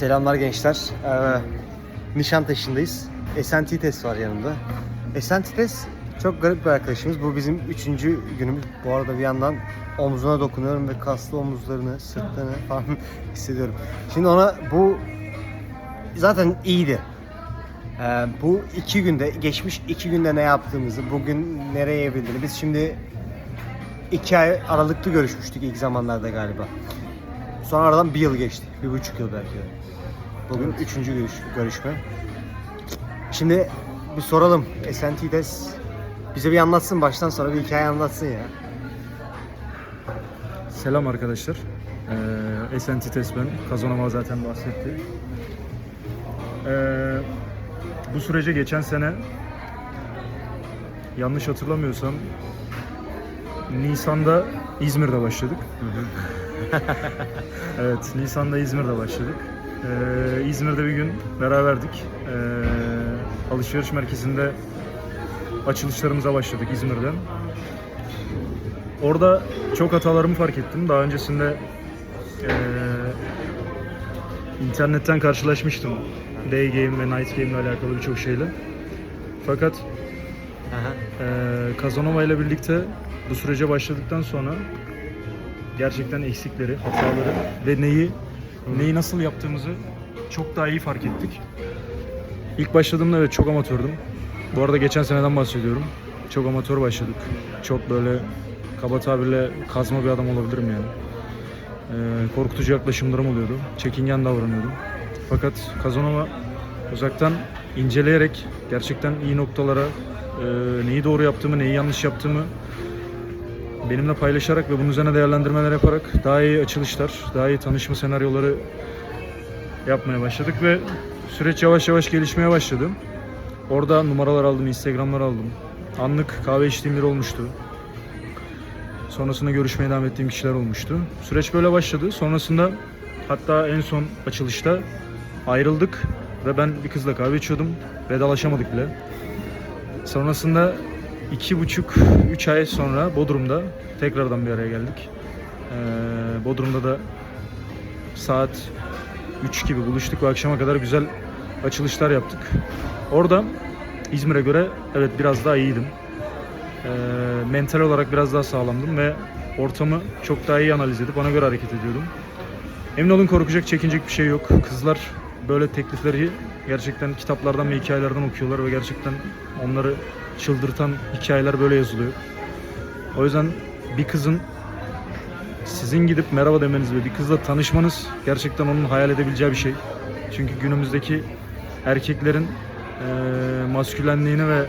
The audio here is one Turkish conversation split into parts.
Selamlar gençler. Ee, Nişantaşı'ndayız. Esentites var yanımda. Esentites çok garip bir arkadaşımız. Bu bizim üçüncü günümüz. Bu arada bir yandan omzuna dokunuyorum ve kaslı omuzlarını, sırtlarını falan hissediyorum. Şimdi ona bu zaten iyiydi. Ee, bu iki günde, geçmiş iki günde ne yaptığımızı, bugün nereye evrildiğini. Biz şimdi iki ay aralıklı görüşmüştük ilk zamanlarda galiba. Sonra aradan bir yıl geçti. Bir buçuk yıl belki de. Bugün üçüncü görüş, görüşme. Şimdi bir soralım. Esentides bize bir anlatsın baştan sonra bir hikaye anlatsın ya. Selam arkadaşlar. Ee, Esentites ben. Kazanova zaten bahsetti. Ee, bu sürece geçen sene yanlış hatırlamıyorsam Nisan'da İzmir'de başladık. evet, Nisan'da İzmir'de başladık. Ee, İzmir'de bir gün beraberdik. Ee, alışveriş merkezinde açılışlarımıza başladık İzmir'den. Orada çok hatalarımı fark ettim. Daha öncesinde eee, internetten karşılaşmıştım. Day game ve night game ile alakalı birçok şeyle. Fakat eee Kazanova ile birlikte bu sürece başladıktan sonra gerçekten eksikleri, hataları ve neyi neyi nasıl yaptığımızı çok daha iyi fark ettik. İlk başladığımda evet çok amatördüm. Bu arada geçen seneden bahsediyorum. Çok amatör başladık. Çok böyle kaba tabirle kazma bir adam olabilirim yani. Ee, korkutucu yaklaşımlarım oluyordu. Çekingen davranıyordum. Fakat Kazanova uzaktan inceleyerek gerçekten iyi noktalara e, neyi doğru yaptığımı, neyi yanlış yaptığımı benimle paylaşarak ve bunun üzerine değerlendirmeler yaparak daha iyi açılışlar, daha iyi tanışma senaryoları yapmaya başladık ve süreç yavaş yavaş gelişmeye başladı. Orada numaralar aldım, Instagram'lar aldım. Anlık kahve içtiğim biri olmuştu. Sonrasında görüşmeye devam ettiğim kişiler olmuştu. Süreç böyle başladı. Sonrasında hatta en son açılışta ayrıldık ve ben bir kızla kahve içiyordum. Vedalaşamadık bile. Sonrasında iki buçuk, üç ay sonra Bodrum'da tekrardan bir araya geldik. Ee, Bodrum'da da saat 3 gibi buluştuk ve akşama kadar güzel açılışlar yaptık. Orada İzmir'e göre evet biraz daha iyiydim. Ee, mental olarak biraz daha sağlamdım ve ortamı çok daha iyi analiz edip ona göre hareket ediyordum. Emin olun korkacak, çekinecek bir şey yok. Kızlar böyle teklifleri gerçekten kitaplardan ve hikayelerden okuyorlar ve gerçekten onları çıldırtan hikayeler böyle yazılıyor. O yüzden bir kızın sizin gidip merhaba demeniz ve bir kızla tanışmanız gerçekten onun hayal edebileceği bir şey. Çünkü günümüzdeki erkeklerin eee maskülenliğini ve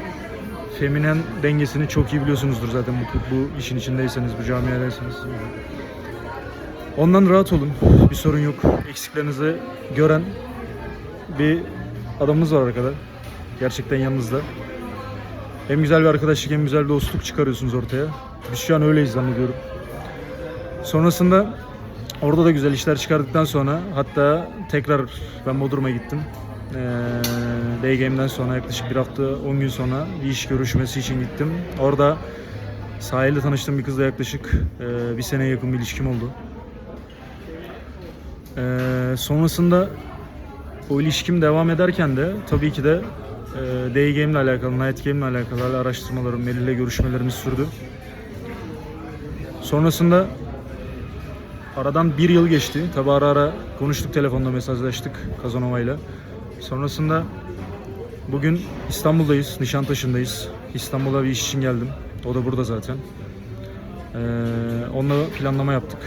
feminen dengesini çok iyi biliyorsunuzdur zaten bu, bu işin içindeyseniz, bu camiadayseniz. Ondan rahat olun. Bir sorun yok. Eksiklerinizi gören bir adamımız var arkada. Gerçekten yanınızda. Hem güzel bir arkadaşlık hem güzel bir dostluk çıkarıyorsunuz ortaya. Biz şu an öyleyiz zannediyorum. Sonrasında orada da güzel işler çıkardıktan sonra hatta tekrar ben Bodrum'a gittim. Ee, Day Game'den sonra yaklaşık bir hafta 10 gün sonra bir iş görüşmesi için gittim. Orada sahilde tanıştığım bir kızla yaklaşık e, bir seneye yakın bir ilişkim oldu. Ee, sonrasında o ilişkim devam ederken de tabii ki de Day Game ile alakalı, Night Game ile alakalı araştırmalarım, Melih ile görüşmelerimiz sürdü. Sonrasında aradan bir yıl geçti. Tabi ara ara konuştuk telefonda mesajlaştık Kazanova ile. Sonrasında bugün İstanbul'dayız, Nişantaşı'ndayız. İstanbul'a bir iş için geldim. O da burada zaten. Ee, onunla planlama yaptık.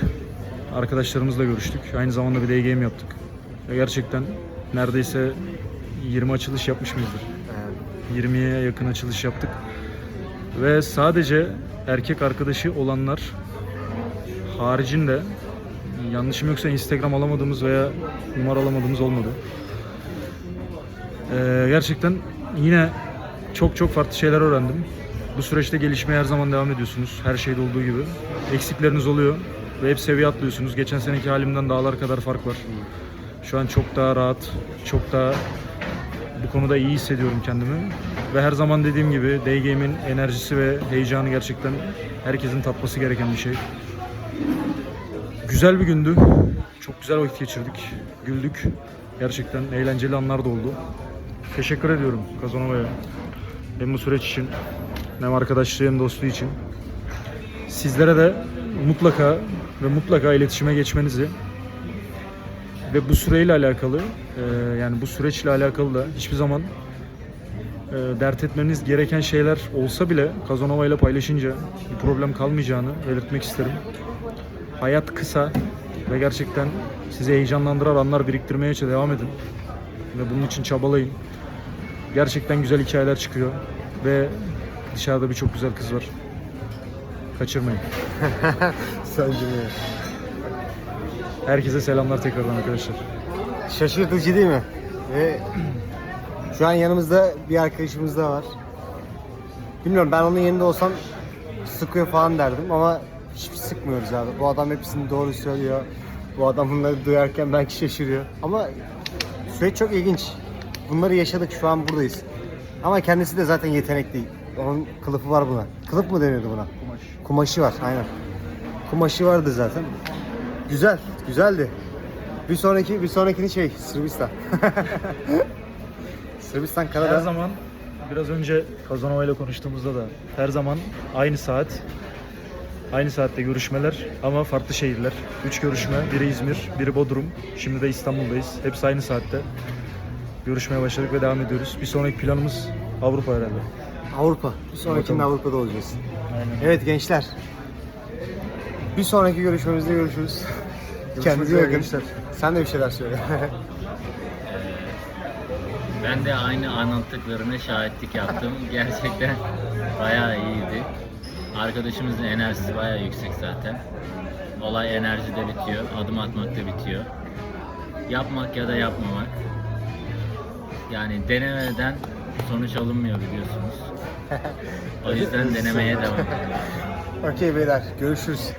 Arkadaşlarımızla görüştük. Aynı zamanda bir day game yaptık. Gerçekten neredeyse 20 açılış yapmış mıyızdır? 20'ye yakın açılış yaptık. Ve sadece erkek arkadaşı olanlar haricinde yanlışım yoksa Instagram alamadığımız veya numara alamadığımız olmadı. Ee, gerçekten yine çok çok farklı şeyler öğrendim. Bu süreçte gelişmeye her zaman devam ediyorsunuz. Her şeyde olduğu gibi. Eksikleriniz oluyor ve hep seviye atlıyorsunuz. Geçen seneki halimden dağlar kadar fark var. Şu an çok daha rahat, çok daha bu konuda iyi hissediyorum kendimi. Ve her zaman dediğim gibi Day Game'in enerjisi ve heyecanı gerçekten herkesin tatması gereken bir şey. Güzel bir gündü. Çok güzel vakit geçirdik. Güldük. Gerçekten eğlenceli anlar da oldu. Teşekkür ediyorum Kazanova'ya. Hem bu süreç için hem arkadaşlığı hem dostluğu için. Sizlere de mutlaka ve mutlaka iletişime geçmenizi ve bu süreyle alakalı e, yani bu süreçle alakalı da hiçbir zaman e, dert etmeniz gereken şeyler olsa bile Kazanova ile paylaşınca bir problem kalmayacağını belirtmek isterim. Hayat kısa ve gerçekten sizi heyecanlandıran anlar biriktirmeye devam edin. Ve bunun için çabalayın. Gerçekten güzel hikayeler çıkıyor ve dışarıda birçok güzel kız var. Kaçırmayın. Söncümüyor. Herkese selamlar tekrardan arkadaşlar. Şaşırtıcı değil mi? Ve şu an yanımızda bir arkadaşımız da var. Bilmiyorum ben onun yerinde olsam sıkıyor falan derdim ama hiç sıkmıyoruz abi. Bu adam hepsini doğru söylüyor. Bu adam bunları duyarken belki şaşırıyor. Ama süreç çok ilginç. Bunları yaşadık şu an buradayız. Ama kendisi de zaten yetenekli. Onun kılıfı var buna. Kılıf mı deniyordu buna? Kumaş. Kumaşı var aynen. Kumaşı vardı zaten. Güzel, güzeldi. Bir sonraki bir sonrakini şey Sırbistan. Sırbistan Her Kanada. zaman biraz önce Kazanova ile konuştuğumuzda da her zaman aynı saat aynı saatte görüşmeler ama farklı şehirler. Üç görüşme, biri İzmir, biri Bodrum. Şimdi de İstanbul'dayız. Hepsi aynı saatte. Görüşmeye başladık ve devam ediyoruz. Bir sonraki planımız Avrupa herhalde. Avrupa. Bir sonrakinde Bakalım. Avrupa'da olacağız. Aynen. Evet gençler. Bir sonraki görüşmemizde görüşürüz. Kendinize iyi bakın. gençler. Sen de bir şeyler söyle. Ben de aynı anlattıklarına şahitlik yaptım. Gerçekten bayağı iyiydi. Arkadaşımızın enerjisi bayağı yüksek zaten. Olay enerjide bitiyor, adım atmakta bitiyor. Yapmak ya da yapmamak. Yani denemeden sonuç alınmıyor biliyorsunuz. O yüzden denemeye devam. Okey beyler görüşürüz.